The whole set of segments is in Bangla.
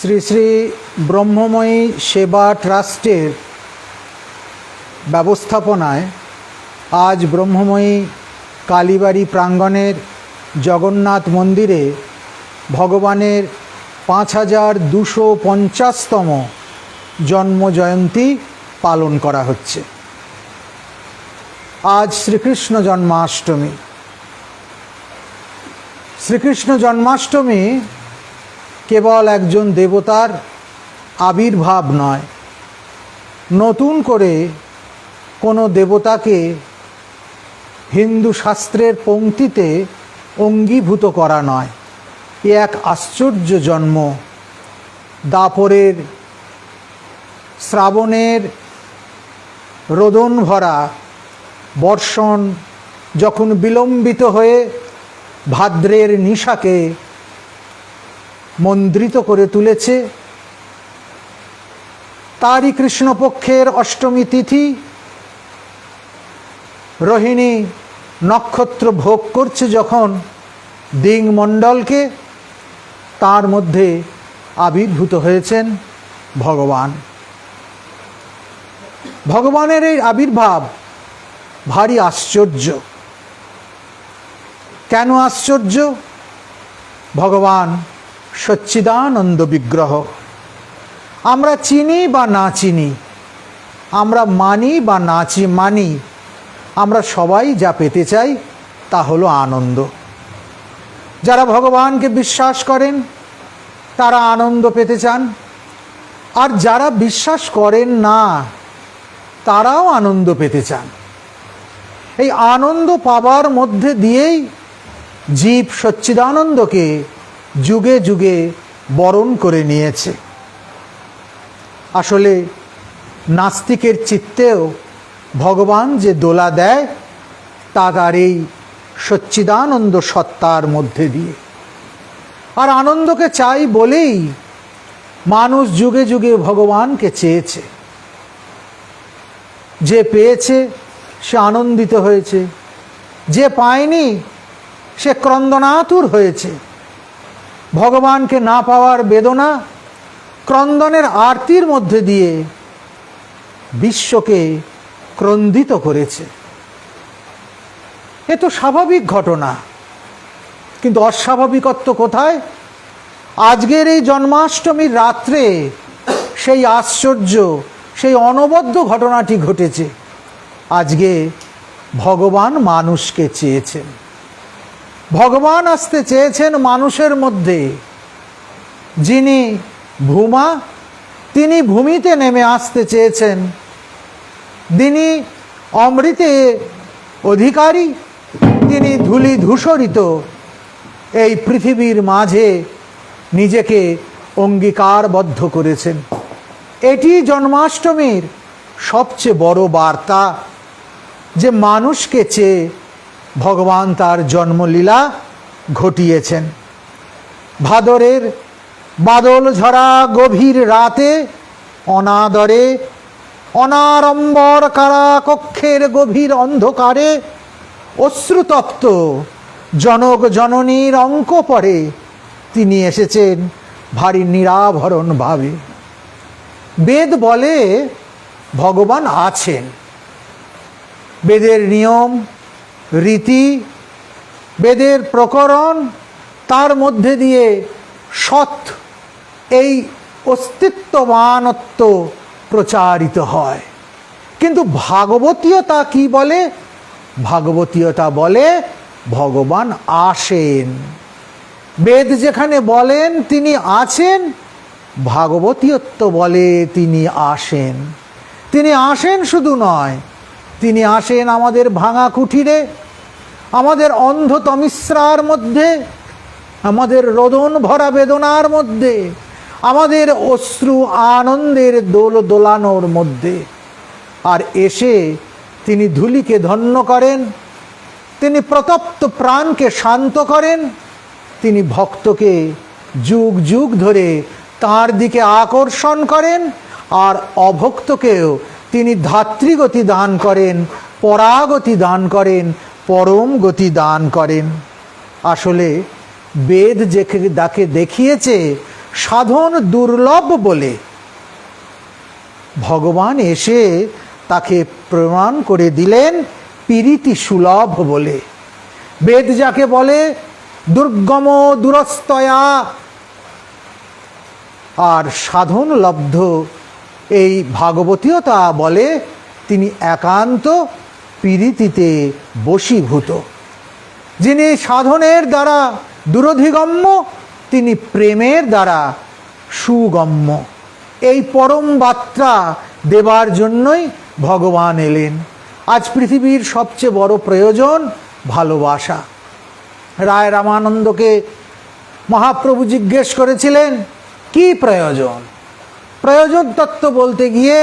শ্রী শ্রী ব্রহ্মময়ী সেবা ট্রাস্টের ব্যবস্থাপনায় আজ ব্রহ্মময়ী কালীবাড়ি প্রাঙ্গণের জগন্নাথ মন্দিরে ভগবানের পাঁচ হাজার দুশো পঞ্চাশতম জন্মজয়ন্তী পালন করা হচ্ছে। আজ শ্রীকৃষ্ণ জন্মাষ্টমী। শ্রীকৃষ্ণ জন্মাষ্টমী কেবল একজন দেবতার আবির্ভাব নয়। নতুন করে কোনো দেবতাকে হিন্দু শাস্ত্রের পংক্তিতে অঙ্গীভূত করা নয়। এ এক আশ্চর্য জন্ম। দাপরের শ্রাবণের রোদন ভরা বর্ষণ যখন বিলম্বিত হয়ে ভাদ্রের নিশাকে মন্দ্রিত করে তুলেছে। তারই কৃষ্ণপক্ষের অষ্টমী তিথি। রোহিণী নক্ষত্র ভোগ করছে যখন দিংমণ্ডলকে তার মধ্যে আবির্ভূত হয়েছেন ভগবান। ভগবানের এই আবির্ভাব ভারী আশ্চর্য। কেন আশ্চর্য? ভগবান সচ্চিদানন্দ বিগ্রহ। আমরা চিনি বা না চিনি, আমরা মানি বা না মানি, আমরা সবাই যা পেতে চাই তা হলো আনন্দ। যারা ভগবানকে বিশ্বাস করেন, তারা আনন্দ পেতে চান। আর যারা বিশ্বাস করেন না, তারাও আনন্দ পেতে চান। এই আনন্দ পাবার মধ্যে দিয়েই জীব সচ্চিদানন্দকে যুগে যুগে বরণ করে নিয়েছে। আসলে নাস্তিকের চিত্তেও ভগবান যে দোলা দেয়, তা তার এই সচ্চিদানন্দ সত্তার মধ্যে দিয়ে। আর আনন্দকে চাই বলেই মানুষ যুগে যুগে ভগবানকে চেয়েছে। যে পেয়েছে, সে আনন্দিত হয়েছে। যে পায়নি, সে ক্রন্দনাতুর হয়েছে। ভগবানকে না পাওয়ার বেদনা ক্রন্দনের আরতির মধ্যে দিয়ে বিশ্বকে ক্রন্দিত করেছে। এ তো স্বাভাবিক ঘটনা। কিন্তু অস্বাভাবিকত্ব কোথায়? আজকের এই জন্মাষ্টমীর রাত্রে সেই আশ্চর্য, সেই অনবদ্য ঘটনাটি ঘটেছে। আজকে ভগবান মানুষকে চেয়েছেন। ভগবান আসতে চেয়েছেন মানুষের মধ্যে। যিনি ভূমা, তিনি ভূমিতে নেমে আসতে চেয়েছেন। তিনি অমৃতে অধিকারী, তিনি ধুলি ধূসরিত। এই পৃথিবীর মাঝে নিজেকে অঙ্গীকারবদ্ধ করেছেন। এটি জন্মাষ্টমীর সবচেয়ে বড় বার্তা যে মানুষকে চেয়ে ভগবান তার জন্মলীলা ঘটিয়েছেন। ভাদরের বাদল ঝরা গভীর রাতে অনাদরে অনারম্বর কারা কক্ষের গভীর অন্ধকারে অশ্রুতপ্ত জনক জননীর অঙ্ক পরে তিনি এসেছেন ভারী নিরাভরণ ভাবে। বেদ বলে ভগবান আছেন। বেদের নিয়ম রীতি, বেদের প্রকরণ, তার মধ্যে দিয়ে সৎ এই অস্তিত্ববানত্ব প্রচারিত হয়। কিন্তু ভাগবতীয়তা কি বলে? ভাগবতীয়তা বলে, ভগবান আসেন। বেদ যেখানে বলেন, তিনি আছেন। ভাগবতীয়ত্ব বলে, তিনি আসেন। তিনি আসেন শুধু নয়, তিনি আসেন আমাদের ভাঙা কুঠিরে। আমাদের অন্ধ তমিশ্রার মধ্যে, আমাদের রোদন ভরা বেদনার মধ্যে, আমাদের অশ্রু আনন্দের দোল দোলানোর মধ্যে। আর এসে তিনি ধুলিকে ধন্য করেন, তিনি প্রতপ্ত প্রাণকে শান্ত করেন, তিনি ভক্তকে যুগ যুগ ধরে তার দিকে আকর্ষণ করেন, আর অভক্তকেও তিনি ধাত্রীগতি দান করেন, পরাগতি দান করেন পরম গতি দান করেন। আসলে বেদ যে দাকে দেখিয়েছে, সাধন দুর্লভ বলে। ভগবান এসে তাকে প্রমাণ করে দিলেন, পীরিতি সুলভ বলে। বেদ যাকে বলে, দুর্গম দুরস্তয়া। আর সাধন লব্ধ এই ভাগবতীয়তা বলে, তিনি একান্ত পীড়িতিতে বশীভূত, যিনি সাধনের দ্বারা দুরধিগম্য, তিনি প্রেমের দ্বারা সুগম্য। এই পরম বার্তা দেবার জন্যই ভগবান এলেন। আজ পৃথিবীর সবচেয়ে বড় প্রয়োজন ভালোবাসা। রায় রামানন্দকে মহাপ্রভু জিজ্ঞেস করেছিলেন, কি প্রয়োজন? প্রয়োজন তত্ত্ব বলতে গিয়ে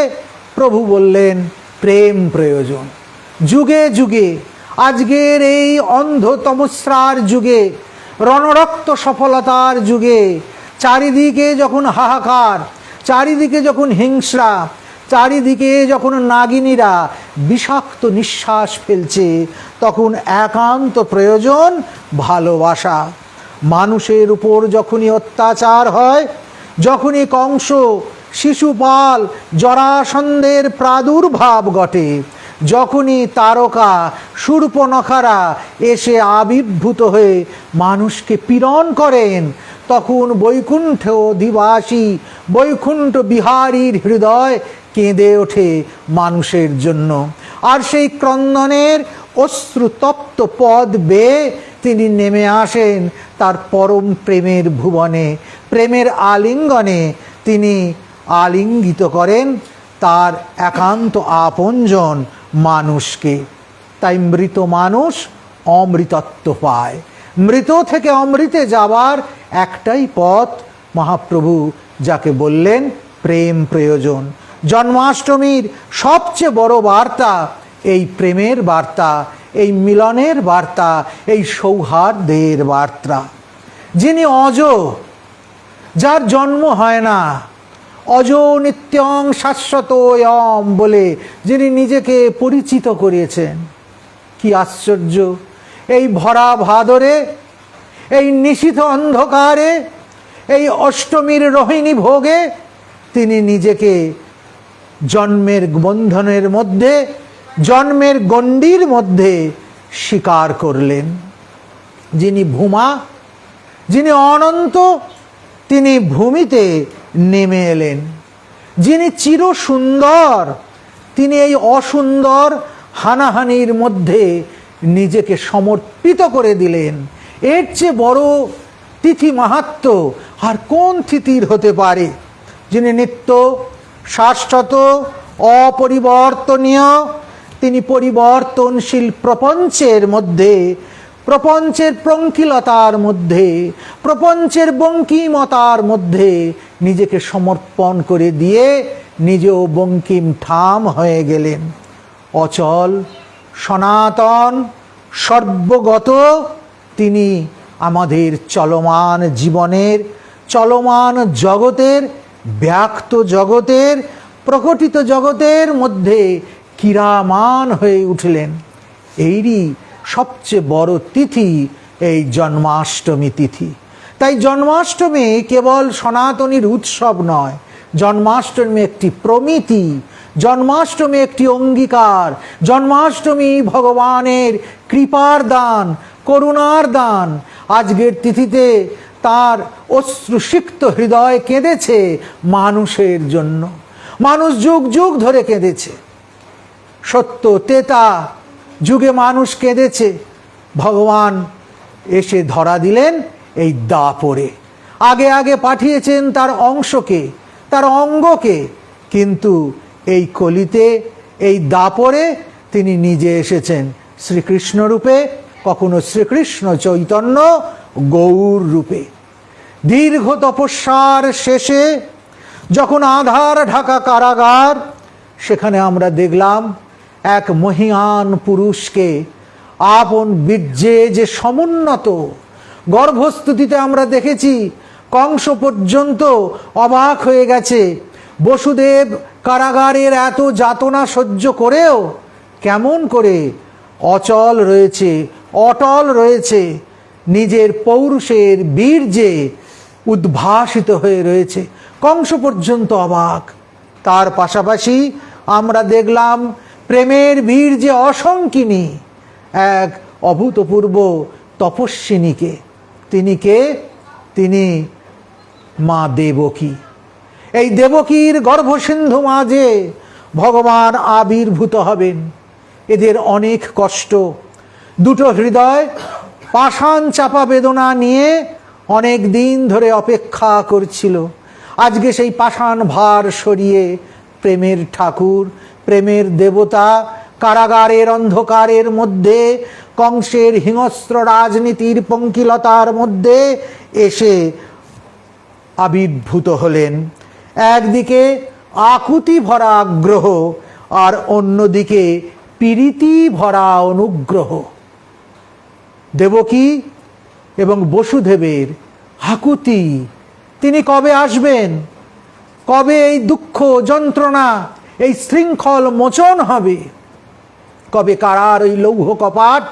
প্রভু বললেন, প্রেম প্রয়োজন। যুগে যুগে, আজকের এই অন্ধ তমস্রার যুগে, রণরক্ত সফলতার যুগে, চারিদিকে যখন হাহাকার, চারিদিকে যখন হিংসা চারিদিকে যখন নাগিনীরা বিষাক্ত নিঃশ্বাস ফেলছে, তখন একান্ত প্রয়োজন ভালোবাসা। মানুষের উপর যখনই অত্যাচার হয়, যখনই কংস, শিশুপাল, জরাসন্ধের প্রাদুর্ভাব ঘটে যখনই তারকা সূর্পনখারা এসে আবির্ভূত হয়ে মানুষকে পীড়ন করেন, তখন বৈকুণ্ঠ অধিবাসী বৈকুণ্ঠ বিহারীর হৃদয় কেঁদে ওঠে মানুষের জন্য। আর সেই ক্রন্দনের অশ্রুতপ্ত পদ বেয়ে তিনি নেমে আসেন তার পরম প্রেমের ভুবনে। প্রেমের আলিঙ্গনে তিনি আলিঙ্গিত করেন তার একান্ত আপনজন মানুষকে। তাই মৃত মানুষ অমৃতত্ব পায়। মৃত থেকে অমৃতে যাবার একটাই পথ মহাপ্রভু যাকে বললেন প্রেম প্রয়োজন। জন্মাষ্টমীর সবচেয়ে বড় বার্তা এই প্রেমের বার্তা, এই মিলনের বার্তা, এই সৌহার্দ্যের বার্তা। যিনি অজ, যার জন্ম হয় না অজ নিত্যং শাশ্বত ইয়ম বলে যিনি নিজেকে পরিচিত করিয়েছেন। কি আশ্চর্য! এই ভরা ভাদরে, এই নিশিত অন্ধকারে, এই অষ্টমীর রোহিণী ভোগে তিনি নিজেকে জন্মের বন্ধনের মধ্যে, জন্মের গণ্ডির মধ্যে স্বীকার করলেন। যিনি ভূমা, যিনি অনন্ত, তিনি ভূমিতে নেমে এলেন। যিনি চির সুন্দর তিনি এই অসুন্দর হানাহানির মধ্যে নিজেকে সমর্পিত করে দিলেন। এর চেয়ে বড় তিথি মাহাত্ম আর কোন তিথির হতে পারে? যিনি নিত্য, শাশ্বত, অপরিবর্তনীয়, তিনি পরিবর্তনশীল প্রপঞ্চের মধ্যে প্রপঞ্চের প্রঙ্কিলতার মধ্যে, প্রপঞ্চের বঙ্কিমতার মধ্যে নিজেকে সমর্পণ করে দিয়ে নিজেও বঙ্কিম ঠাম হয়ে গেলেন। অচল, সনাতন, সর্বগত তিনি আমাদের চলমান জীবনের, চলমান জগতের, ব্যক্ত জগতের, প্রকটিত জগতের মধ্যে কিরামান হয়ে উঠলেন। এইরই সবচেয়ে বড় তিথি এই জন্মাষ্টমী তিথি। তাই জন্মাষ্টমী কেবল সনাতনীর উৎসব নয়, জন্মাষ্টমী একটি প্রমিতি, জন্মাষ্টমী একটি অঙ্গীকার, জন্মাষ্টমী ভগবানের কৃপার দান, করুণার দান। আজকের তিথিতে তার অশ্রুসিক্ত হৃদয় কেঁদেছে মানুষের জন্য। মানুষ যুগ যুগ ধরে কেঁদেছে। সত্য তেতা যুগে মানুষ কেঁদেছে। ভগবান এসে ধরা দিলেন এই দাপরে। আগে আগে পাঠিয়েছেন তার অংশকে, তার অঙ্গকে, কিন্তু এই কলিতে, এই দাপরে তিনি নিজে এসেছেন। শ্রীকৃষ্ণ রূপে, কখনো শ্রীকৃষ্ণ চৈতন্য গৌর রূপে। দীর্ঘ তপস্যার শেষে যখন আধার ঢাকা কারাগার, সেখানে আমরা দেখলাম এক মহিয়ান পুরুষকে আপন বীর্যে যে সমুন্নত, গর্ভস্তুতিতে আমরা দেখেছি, কংস পর্যন্ত অবাক হয়ে গেছে। বসুদেব কারাগারের এত যাতনা সহ্য করেও কেমন করে অচল রয়েছে, অটল রয়েছে, নিজের পৌরুষের বীর্যে উদ্ভাসিত হয়ে রয়েছে। কংস পর্যন্ত অবাক। তার পাশাপাশি আমরা দেখলাম প্রেমের বীর যে অসংকিনী এক অভূতপূর্ব তপস্বিনীকে। তিনি কে? তিনি মা দেবকী। এই দেবকীর গর্ভসিন্ধু মাঝে ভগবান আবির্ভূত হবেন। এদের অনেক কষ্ট। দুটো হৃদয় পাষাণ চাপা বেদনা নিয়ে অনেক দিন ধরে অপেক্ষা করছিল। আজকে সেই পাষাণ ভার সরিয়ে প্রেমের ঠাকুর প্রেমের দেবতা, কারাগারের অন্ধকারের মধ্যে, কংসের হিংস্র রাজনীতির পঙ্কিলতার মধ্যে এসে আবির্ভূত হলেন। একদিকে আকুতি ভরা আগ্রহ, আর অন্যদিকে পীড়িতি ভরা অনুগ্রহ। দেবকী এবং বসুদেবের আকুতি, তিনি কবে আসবেন? কবে এই দুঃখ যন্ত্রণা এই শৃঙ্খল মোচন হবে। কবে কারার ওই লৌহ কপাট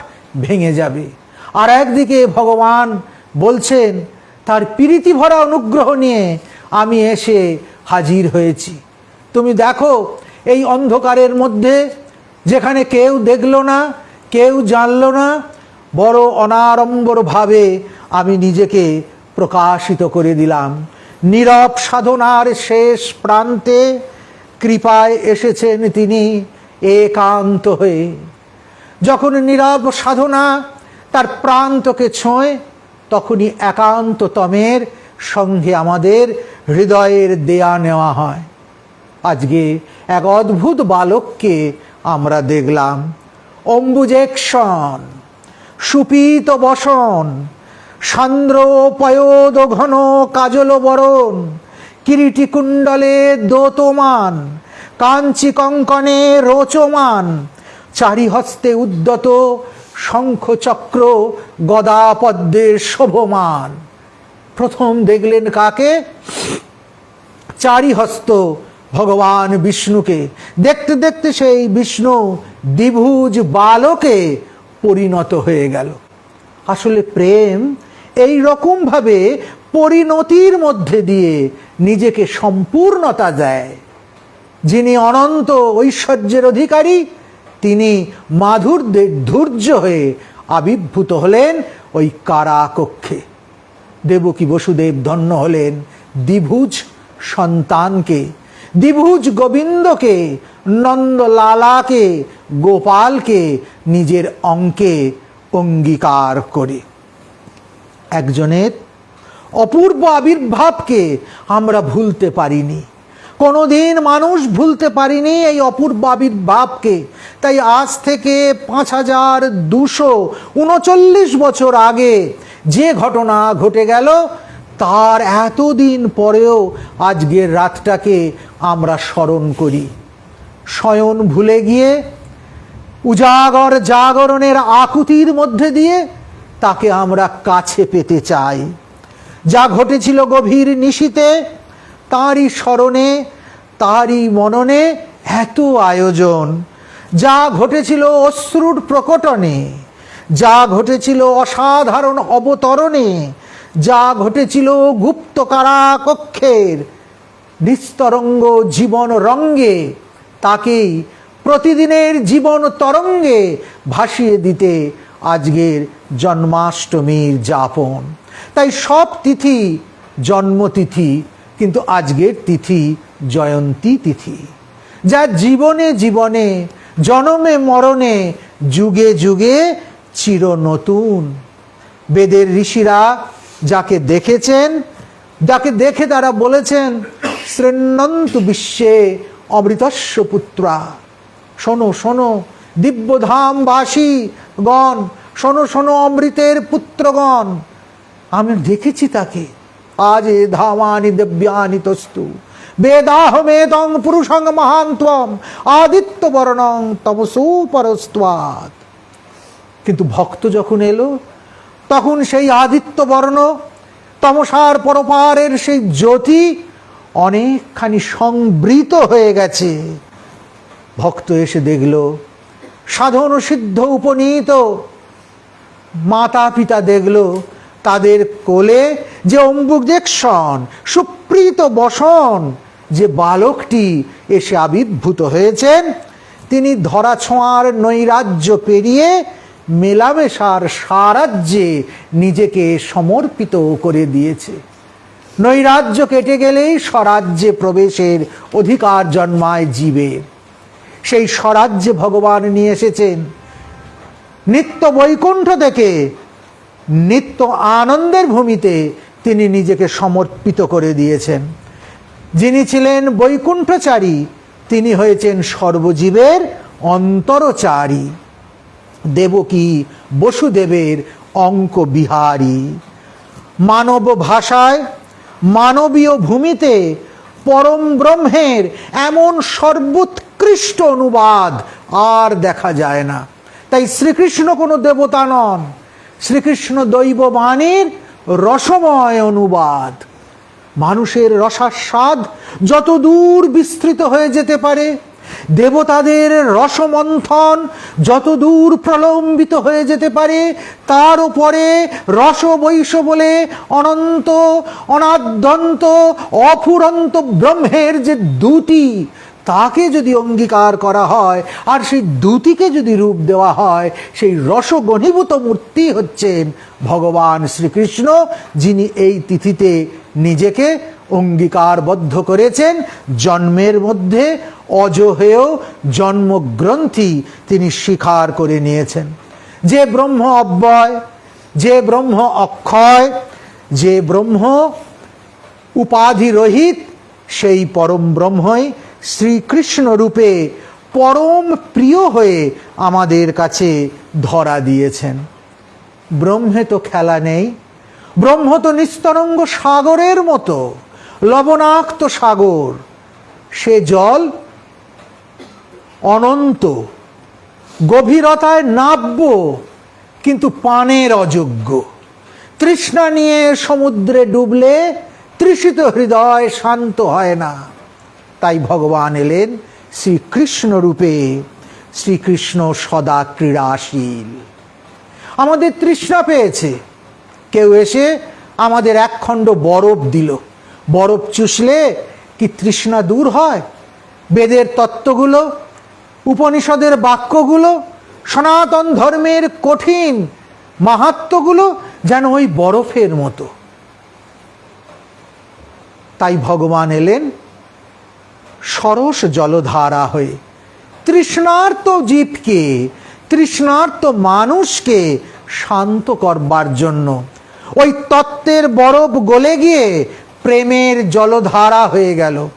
ভেঙে যাবে? আর একদিকে ভগবান বলছেন, তার প্রীতি ভরা অনুগ্রহ নিয়ে আমি এসে হাজির হয়েছি। তুমি দেখো, এই অন্ধকারের মধ্যে যেখানে কেউ দেখল না, কেউ জানলো না, বড় অনাড়ম্বরভাবে আমি নিজেকে প্রকাশিত করে দিলাম। নীরব সাধনার শেষ প্রান্তে কৃপায় এসেছেন তিনি একান্ত হয়ে। যখন নীরব সাধনা তার প্রান্তকে ছোঁয়, তখনই একান্ততমের সঙ্গে আমাদের হৃদয়ের দেয়া নেওয়া হয়। আজকে এক অদ্ভুত বালককে আমরা দেখলাম। অম্বুজেকশন সুপীত বসন সান্দ্র পয়োদ ঘন কাজল বরণ কিরিটি কুণ্ডলে দোতমান, কাঞ্চি কঙ্কনে রোচমান, চারিহস্তে উদ্যত শঙ্খ শঙ্খচক্র গদাপদ্মের শোভমান। প্রথম দেখলেন কাকে? চারিহস্ত ভগবান বিষ্ণুকে। দেখতে দেখতে সেই বিষ্ণু দ্বিভুজ বালকে পরিণত হয়ে গেল। আসলে প্রেম এই রকমভাবে পরিণতির মধ্যে দিয়ে নিজেকে সম্পূর্ণতা দেয়। যিনি অনন্ত ঐশ্বর্যের অধিকারী, তিনি মাধুর্যের ধৈর্য হয়ে আবির্ভূত হলেন ওই কারাকক্ষে। দেবকী বসুদেব ধন্য হলেন দ্বিভুজ সন্তানকে, দ্বিভুজ গোবিন্দকে, নন্দলালাকে, গোপালকে নিজের অঙ্কে অঙ্গীকার করে। একজনের অপূর্ব আবির্ভাবকে আমরা ভুলতে পারিনি। কোনোদিন মানুষ ভুলতে পারিনি এই অপূর্ব আবির্ভাবকে। তাই আজ থেকে পাঁচ হাজার দুশো উনচল্লিশ বছর আগে যে ঘটনা ঘটে গেল, তার এতদিন পরেও আজকের রাতটাকে আমরা স্মরণ করি। শয়ন ভুলে গিয়ে, উজাগর জাগরণের আকুতির মধ্যে দিয়ে তাকে আমরা কাছে পেতে চাই। যা ঘটেছিল গভীর নিশিতে, তাঁরই স্মরণে, তাঁরই মননে এত আয়োজন। যা ঘটেছিল অশ্রুর প্রকটনে, যা ঘটেছিল অসাধারণ অবতরণে, যা ঘটেছিল গুপ্ত কারাকক্ষের নিস্তরঙ্গ জীবন রঙ্গে তাকেই প্রতিদিনের জীবন তরঙ্গে ভাসিয়ে দিতে আজকের জন্মাষ্টমীর যাপন। তাই সব তিথি জন্মতিথি, কিন্তু আজকের তিথি জয়ন্তী তিথি। যা জীবনে জীবনে, জনমে মরণে, যুগে যুগে চির নতুন বেদের ঋষিরা যাকে দেখেছেন, যাকে দেখে তারা বলেছেন শ্রেণন্ত বিশ্বে অমৃতস্ব পুত্রা। শোনো শোনো দিব্যধামবাসী গণ শোনো শোনো অমৃতের পুত্রগণ। আমি দেখেছি তাকে। আজ এ ধামানি দেব্যানি তস্তু। বেদাহমেদং পুরুষং মহান্তম আদিত্য বর্ণং তমসু পরস্ত্বাৎ কিন্তু ভক্ত যখন এলো, তখন সেই আদিত্য বর্ণ তমসার পরপারের সেই জ্যোতি অনেকখানি সংবৃত হয়ে গেছে। ভক্ত এসে দেখল, সাধন সিদ্ধ উপনীত। মাতা পিতা দেখল তাদের কোলে যে অম্বুজেকশন সুপ্রীত বসন, যে বালকটি এসে আবির্ভূত হয়েছেন তিনি ধরা ছোঁয়ার নৈরাজ্য পেরিয়ে মেলামেশার সারাজ্যে নিজেকে সমর্পিত করে দিয়েছে। নৈরাজ্য কেটে গেলেই স্বরাজ্যে প্রবেশের অধিকার জন্মায় জীবের সেই স্বরাজ্যে ভগবান নিয়ে এসেছেন। নিত্য বৈকুণ্ঠ থেকে নিত্য আনন্দের ভূমিতে তিনি নিজেকে সমর্পিত করে দিয়েছেন। যিনি ছিলেন বৈকুণ্ঠচারী, তিনি হয়েছেন সর্বজীবের অন্তরচারী। দেবকী বসুদেবের অঙ্ক বিহারী মানব ভাষায়, মানবীয় ভূমিতে পরম ব্রহ্মের এমন সর্বোৎকৃষ্ট অনুবাদ আর দেখা যায় না। তাই শ্রীকৃষ্ণ কোনো দেবতা নন। শ্রীকৃষ্ণ দৈববাণীর রসময় অনুবাদ। মানুষের রসাস্বাদ যত দূর বিস্তৃত হয়ে যেতে পারে, দেবতাদের রসমন্থন যত দূর প্রলম্বিত হয়ে যেতে পারে, তার উপরে রস বৈশ বলে অনন্ত, অনাদ্যন্ত, অফুরন্ত ব্রহ্মের যে দুটি তাকে যদি অঙ্গীকার করা হয়, আর সেই দুটিকে যদি রূপ দেওয়া হয়, সেই রসগণীভূত মূর্তি হচ্ছেন ভগবান শ্রীকৃষ্ণ, যিনি এই তিথিতে নিজেকে অঙ্গীকারবদ্ধ করেছেন। জন্মের মধ্যে অজহেয় জন্মগ্রন্থি তিনি স্বীকার করে নিয়েছেন। যে ব্রহ্ম অব্যয়, যে ব্রহ্ম অক্ষয়, যে ব্রহ্ম উপাধি রহিত সেই পরম ব্রহ্মই শ্রীকৃষ্ণ রূপে পরম প্রিয় হয়ে আমাদের কাছে ধরা দিয়েছেন। ব্রহ্মে তো খেলা নেই, ব্রহ্ম তো নিস্তরঙ্গ সাগরের মতো, লবণাক্ত সাগর, সে জল অনন্ত, গভীরতায় নাব্য, কিন্তু পানের অযোগ্য। তৃষ্ণা নিয়ে সমুদ্রে ডুবলে তৃষিত হৃদয় শান্ত হয় না। তাই ভগবান এলেন শ্রীকৃষ্ণ রূপে। শ্রীকৃষ্ণ সদা ক্রীড়াশীল। আমাদের তৃষ্ণা পেয়েছে। কেউ এসে আমাদের একখণ্ড বরফ দিল। বরফ চুষলে কি তৃষ্ণা দূর হয়? বেদের তত্ত্বগুলো, উপনিষদের বাক্যগুলো, সনাতন ধর্মের কঠিন মাহাত্মগুলো যেন ওই বরফের মতো। তাই ভগবান এলেন সরস জলধারা হয়ে। তৃষ্ণার্ত জীবকে, তৃষ্ণার্ত মানুষকে শান্ত করবার জন্য। ওই তত্ত্বের বরফ গলে গিয়ে প্রেমের জলধারা হয়ে গেল।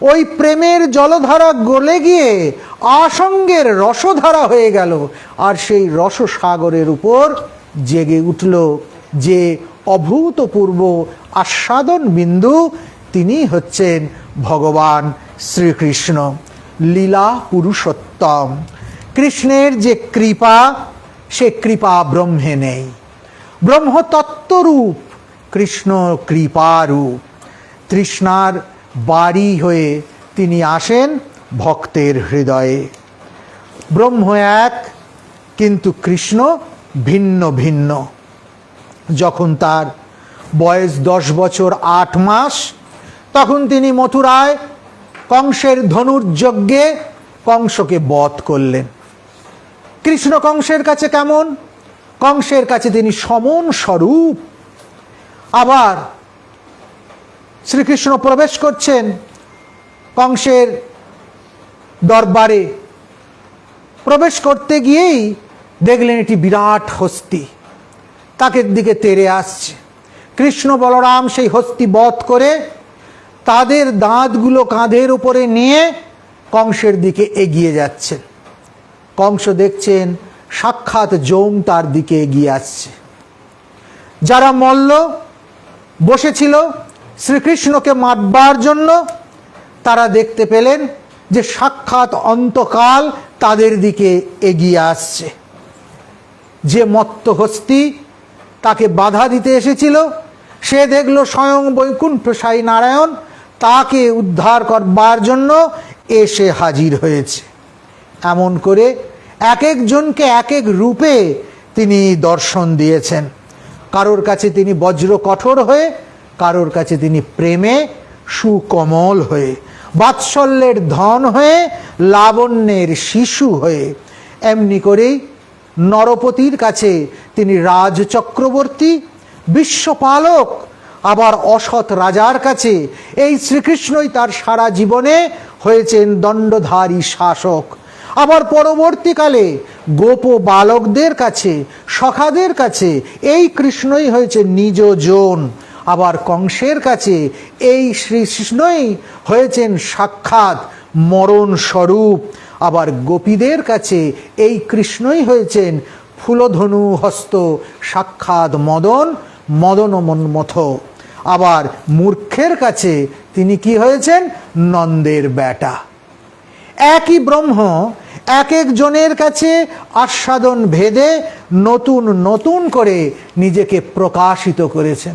ওই প্রেমের জলধারা গলে গিয়ে আসঙ্গের রসধারা হয়ে গেল। আর সেই রসসাগরের উপর জেগে উঠল যে অভূতপূর্ব আস্বাদন বিন্দু তিনি হচ্ছেন ভগবান শ্রীকৃষ্ণ, লীলা পুরুষোত্তম। কৃষ্ণের যে কৃপা, সে কৃপা ব্রহ্মে নেই। ব্রহ্মতত্ত্বরূপ, কৃষ্ণ কৃপারূপ। তৃষ্ণার বাড়ি হয়ে তিনি আসেন ভক্তের হৃদয়ে। ব্রহ্ম এক, কিন্তু কৃষ্ণ ভিন্ন ভিন্ন। যখন তার বয়স দশ বছর আট মাস তখন তিনি মথুরায় কংসের ধনুর্যজ্ঞে কংসকে বধ করলেন। কৃষ্ণ কংসের কাছে কেমন? কংসের কাছে তিনি সমন স্বরূপ। আবার শ্রীকৃষ্ণ প্রবেশ করছেন কংসের দরবারে। প্রবেশ করতে গিয়েই দেখলেন এটি বিরাট হস্তি। তাকে দিকে তেরে আসছে। কৃষ্ণ বলরাম সেই হস্তি বধ করে তাদের দাঁতগুলো কাঁধের উপরে নিয়ে কংসের দিকে এগিয়ে যাচ্ছেন কংস দেখছেন সাক্ষাৎ যৌম তার দিকে এগিয়ে আসছে। যারা মল্ল, বসেছিল শ্রীকৃষ্ণকে মারবার জন্য, তারা দেখতে পেলেন যে সাক্ষাৎ অন্তকাল তাদের দিকে এগিয়ে আসছে। যে মত্ত হস্তি তাকে বাধা দিতে এসেছিল, সে দেখল স্বয়ং বৈকুণ্ঠ সাই নারায়ণ তাকে উদ্ধার করবার জন্য এসে হাজির হয়েছে। এমন করে এক একজনকে এক এক রূপে তিনি দর্শন দিয়েছেন। কারোর কাছে তিনি বজ্র কঠোর হয়ে, কারোর কাছে তিনি প্রেমে সুকমল হয়ে, বাৎসল্যের ধন হয়ে, লাবণ্যের শিশু হয়ে। এমনি করেই নরপতির কাছে তিনি রাজ চক্রবর্তী, বিশ্বপালক আবার অসৎ রাজার কাছে এই শ্রীকৃষ্ণই তার সারা জীবনে হয়েছেন দণ্ডধারী শাসক। আবার পরবর্তীকালে গোপ বালকদের কাছে, সখাদের কাছে এই কৃষ্ণই হয়েছে নিজ জন। আবার কংসের কাছে এই শ্রীকৃষ্ণই হয়েছেন সাক্ষাৎ, মরণ স্বরূপ। আবার গোপীদের কাছে এই কৃষ্ণই হয়েছেন ফুলধনু হস্ত সাক্ষাৎ মদন মদন মন্মথ আবার মূর্খের কাছে তিনি কি হয়েছেন? নন্দের বেটা একই ব্রহ্ম, এক একজনের কাছে আস্বাদন ভেদে নতুন নতুন করে নিজেকে প্রকাশিত করেছেন।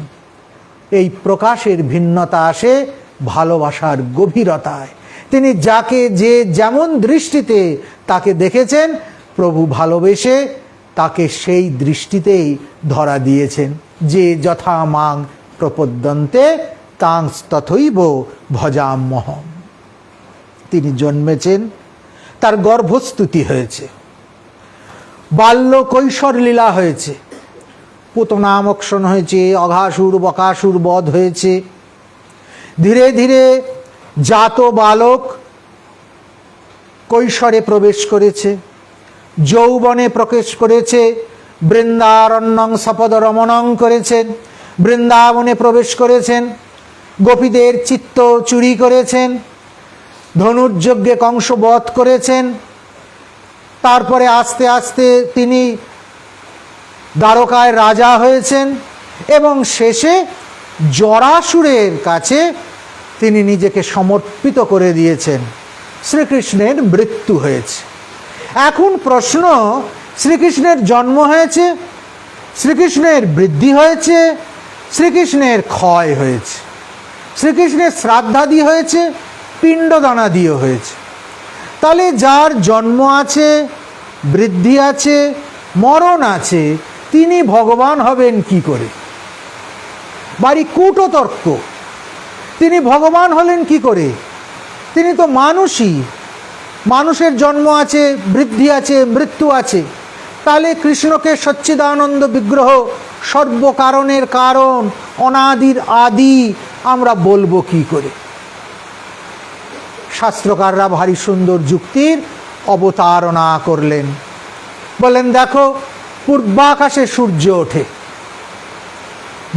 এই প্রকাশের ভিন্নতা আসে ভালোবাসার গভীরতায়। তিনি যাকে যে যেমন দৃষ্টিতে তাকে দেখেছেন, প্রভু ভালোবেসে তাকে সেই দৃষ্টিতেই ধরা দিয়েছেন। যে যথা মাং প্রপদ্যন্তে তাং তথৈব ভজামহম তিনি জন্মেছেন, তার গর্ভস্তুতি হয়েছে। বাল্য কৈশোর লীলা হয়েছে। পুতনামক্ষণ হয়েছে, অঘাসুর, বকাসুর বধ হয়েছে। ধীরে ধীরে জাত বালক কৈশোরে প্রবেশ করেছে, যৌবনে প্রবেশ করেছে, বৃন্দারণ্যং সপদ রমণং করেছেন বৃন্দাবনে প্রবেশ করেছেন, গোপীদের চিত্ত চুরি করেছেন, ধনুর্যজ্ঞে কংস বধ করেছেন, তারপরে আস্তে আস্তে তিনি দ্বারকায় রাজা হয়েছেন এবং শেষে জরাসুরের কাছে তিনি নিজেকে সমর্পিত করে দিয়েছেন। শ্রীকৃষ্ণের মৃত্যু হয়েছে। এখন প্রশ্ন, শ্রীকৃষ্ণের জন্ম হয়েছে, শ্রীকৃষ্ণের বৃদ্ধি হয়েছে শ্রীকৃষ্ণের ক্ষয় হয়েছে। শ্রীকৃষ্ণের শ্রাদ্ধাদি হয়েছে, পিণ্ডদানাদিও হয়েছে। তাহলে যার জন্ম আছে, বৃদ্ধি আছে, মরণ আছে, তিনি ভগবান হবেন কি করে? বাড়ি কূটতর্ক। তিনি ভগবান হলেন কি করে? তিনি তো মানুষই। মানুষের জন্ম আছে, বৃদ্ধি আছে, মৃত্যু আছে। তাহলে কৃষ্ণকে সচ্চিদানন্দ বিগ্রহ সর্বকারণের কারণ, অনাদির আদি, আমরা বলব কি করে? শাস্ত্রকাররা ভারী সুন্দর যুক্তির অবতারণা করলেন। বলেন দেখো, পূর্বাকাশে সূর্য ওঠে।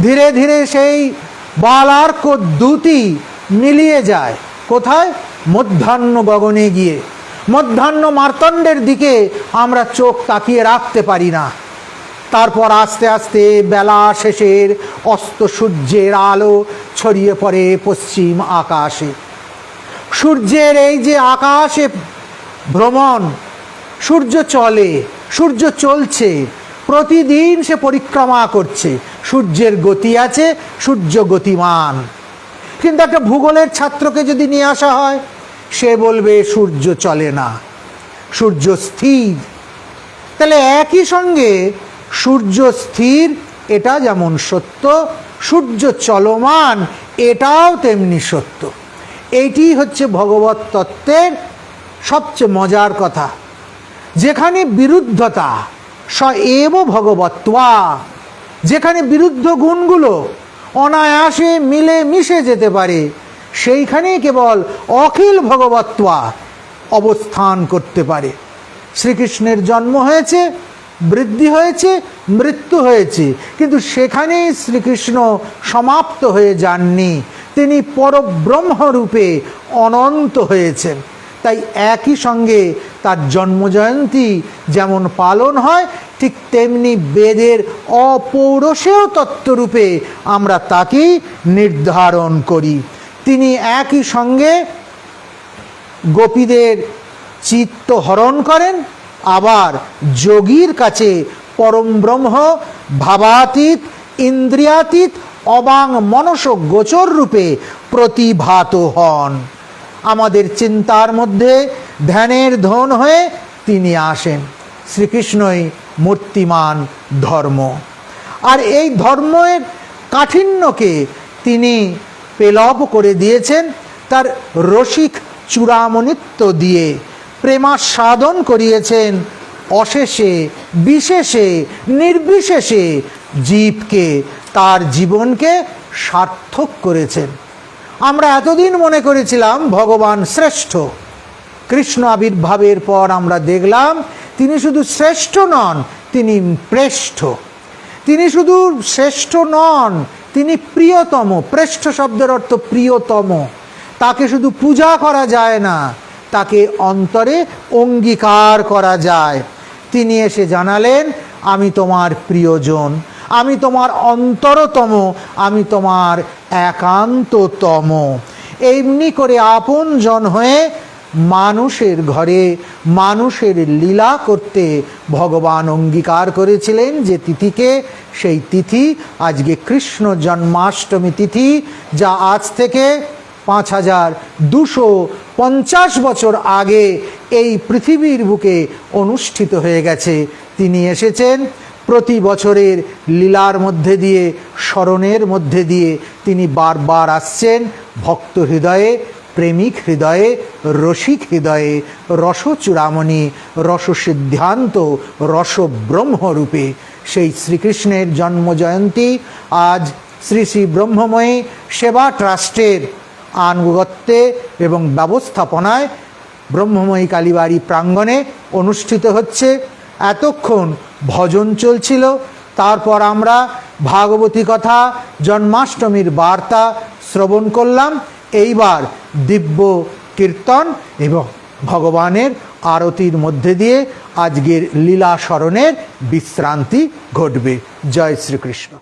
ধীরে ধীরে সেই বালার্ক দ্যুতি মিলিয়ে যায়। কোথায়? মধ্যাহ্ন গগনে গিয়ে। মধ্যাহ্ন মার্তণ্ডের দিকে আমরা চোখ তাকিয়ে রাখতে পারি না। তারপর আস্তে আস্তে বেলা শেষের অস্ত সূর্যের আলো ছড়িয়ে পড়ে পশ্চিম আকাশে। সূর্যের এই যে আকাশে ভ্রমণ, সূর্য চলে, সূর্য চলছে, প্রতিদিন সে পরিক্রমা করছে, সূর্যের গতি আছে, সূর্য গতিমান। কিন্তু একটা ভূগোলের ছাত্রকে যদি নিয়ে আসা হয়, সে বলবে সূর্য চলে না, সূর্য স্থির। তাহলে একই সঙ্গে সূর্য স্থির, এটা যেমন সত্য, সূর্য চলমান, এটাও তেমনি সত্য। এইটি হচ্ছে ভগবত তত্ত্বের সবচেয়ে মজার কথা। যেখানে বিরুদ্ধতা, স এব ভগবত্বা। যেখানে বিরুদ্ধ গুণগুলো অনায়াসে মিলে মিশে যেতে পারে, সেইখানে কেবল অখিল ভগবত্বা অবস্থান করতে পারে। শ্রীকৃষ্ণের জন্ম হয়েছে বৃদ্ধি হয়েছে, মৃত্যু হয়েছে। কিন্তু সেখানেই শ্রীকৃষ্ণ সমাপ্ত হয়ে যাননি। তিনি পরব্রহ্মরূপে অনন্ত হয়েছেন। তাই একই সঙ্গে তার জন্মজয়ন্তী যেমন পালন হয়, ঠিক তেমনি বেদের অপৌরসেয় তত্ত্বরূপে আমরা তাকেই নির্ধারণ করি। তিনি একই সঙ্গে গোপীদের চিত্ত হরণ করেন আবার যোগীর কাছে পরম ব্রহ্ম ভাবাতীত, ইন্দ্রিয়াতীত, অবাং মনস গোচর রূপে প্রতিভাত হন। আমাদের চিন্তার মধ্যে ধ্যানের ধন হয়ে তিনি আসেন। শ্রীকৃষ্ণই মূর্তিমান ধর্ম। আর এই ধর্মের কাঠিন্যকে তিনি পেলব করে দিয়েছেন, তার রসিক চূড়ামণিত্ব দিয়ে প্রেমাস্বাদন করিয়েছেন। অশেষে, বিশেষে, নির্বিশেষে জীবকে, তার জীবনকে সার্থক করেছেন। আমরা এতদিন মনে করেছিলাম ভগবান শ্রেষ্ঠ। কৃষ্ণ আবির্ভাবের পর আমরা দেখলাম তিনি শুধু শ্রেষ্ঠ নন, তিনি প্রেষ্ঠ তিনি শুধু শ্রেষ্ঠ নন, তিনি প্রিয়তম। প্রেষ্ঠ শব্দের অর্থ প্রিয়তম। তাকে শুধু পূজা করা যায় না। তাকে অন্তরে অঙ্গীকার করা যায়। তিনি এসে জানালেন, আমি তোমার প্রিয়জন, আমি তোমার অন্তরতম, আমি তোমার একান্ততম। এমনি করে আপন জন হয়ে মানুষের ঘরে মানুষের লীলা করতে ভগবান অঙ্গীকার করেছিলেন যে তিথিকে। সেই তিথি আজকে কৃষ্ণ জন্মাষ্টমী তিথি, যা আজ থেকে পাঁচ হাজার দুশো পঞ্চাশ বছর আগে এই পৃথিবীর বুকে অনুষ্ঠিত হয়ে গেছে। তিনি এসেছেন প্রতি বছরের লীলার মধ্যে দিয়ে, স্মরণের মধ্যে দিয়ে। তিনি বারবার আসছেন ভক্ত হৃদয়ে, প্রেমিক হৃদয়ে, রসিক হৃদয়ে, রসচূড়ামণি, রসসিদ্ধান্ত, রসব্রহ্মরূপে। সেই শ্রীকৃষ্ণের জন্মজয়ন্তী আজ শ্রী শ্রী ব্রহ্মময়ী সেবা ট্রাস্টের আনুগত্যে এবং ব্যবস্থাপনায় ব্রহ্মময়ী কালীবাড়ি প্রাঙ্গণে অনুষ্ঠিত হচ্ছে। এতক্ষণ ভজন চলছিল। তারপর আমরা ভাগবতী কথা, জন্মাষ্টমীর বার্তা শ্রবণ করলাম। এইবার দিব্য কীর্তন এবং ভগবানের আরতির মধ্যে দিয়ে আজকের লীলা স্মরণের বিশ্রান্তি ঘটবে। জয় শ্রীকৃষ্ণ।